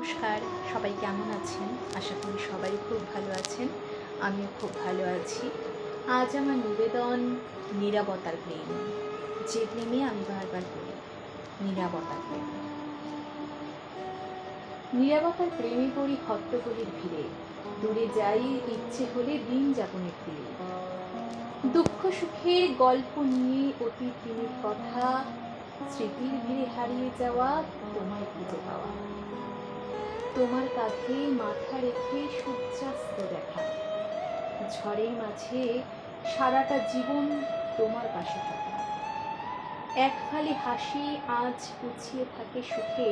নমস্কার। সবাই কেমন আছেন? আশা করি সবাই খুব ভালো আছেন। আমিও খুব ভালো আছি। আজ আমার নিবেদন নিরাপত্তার প্রেম। যে প্রেমে আমি বারবার বলি নিরাপত্তার প্রেম। নিরাপত্তার প্রেমে পড়ি হট্টগলির ভিড়ে। দূরে যাই ইচ্ছে হলে দিন যাপনের তীরে দুঃখ সুখের গল্প নিয়ে অতীত দিনের কথা, স্মৃতির ভিড়ে হারিয়ে যাওয়া তোমায় খুঁজে তোমার কাঁধে মাথা রেখে সূর্যাস্ত দেখা। ঝড়ের মাঝে সারাটা জীবন তোমার পাশে থাকা। এক ফালি হাসি আজ গুছিয়ে থাকে সুখে।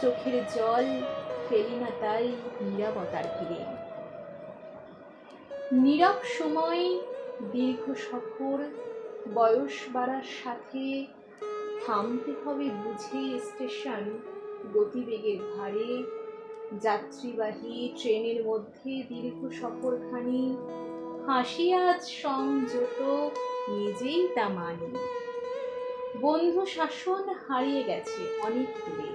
চোখের জল ফেলি না তাই নিরাপত্তার ভিড়ে। নীরব সময়, দীর্ঘ সফর, বয়স বাড়ার সাথে থামতে হবে বুঝে স্টেশন গতিবেগের ভারে যাত্রীবাহী ট্রেনের মধ্যে দীর্ঘ সফরখানি, হাসি আজ সংযত, নিজেই তা মানি। বন্ধু শাসন হারিয়ে গেছে অনেক দূরে।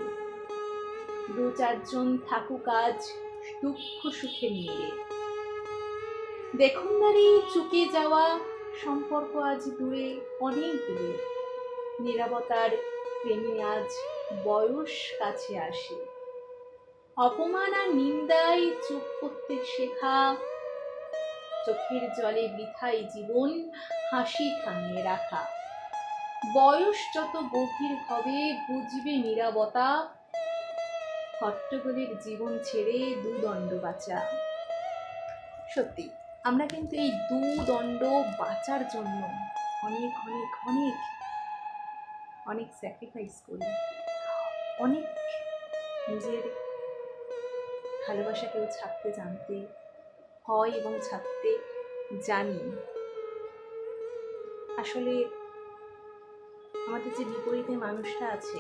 দু চারজন থাকুক আজ দুঃখ সুখে নিয়ে দেখুন দাঁড়ি চুকে যাওয়া সম্পর্ক আজ দূরে, অনেক দূরে। নিরাপত্তার প্রেমে আজ বয়স কাছে আসে। অপমান আর নিন্দায় চুপ করতে শেখা। চোখের জলে বৃথাই জীবন, হাসি থামিয়ে রাখা। বয়স যত গভীর হবে, বুঝবে নিরাবতা। হট্টগোলের জীবন ছেড়ে দুদণ্ড বাঁচা। সত্যি, আমরা কিন্তু এই দুদণ্ড বাঁচার জন্য অনেক অনেক অনেক অনেক স্যাক্রিফাইস করি। অনেক নিজের ভালোবাসাকেও ছাপতে, জানতে হয় এবং ছাপতে জানি। আসলে আমাদের যে বিপরীতে মানুষটা আছে,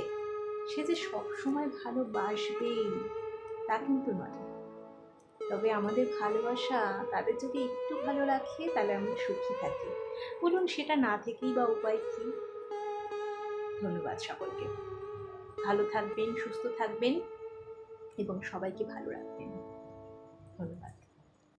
সে যে সবসময় ভালোবাসবেই, তা কিন্তু নয়। তবে আমাদের ভালোবাসা তাদের যদি একটু ভালো রাখে, তাহলে আমরা সুখী থাকি। বলুন, সেটা না থেকেই বা উপায় কী? ধন্যবাদ সকলকে। ভালো থাকবেন, সুস্থ থাকবেন। এবং সবাইকে ভালো রাখবেন। ধন্যবাদ।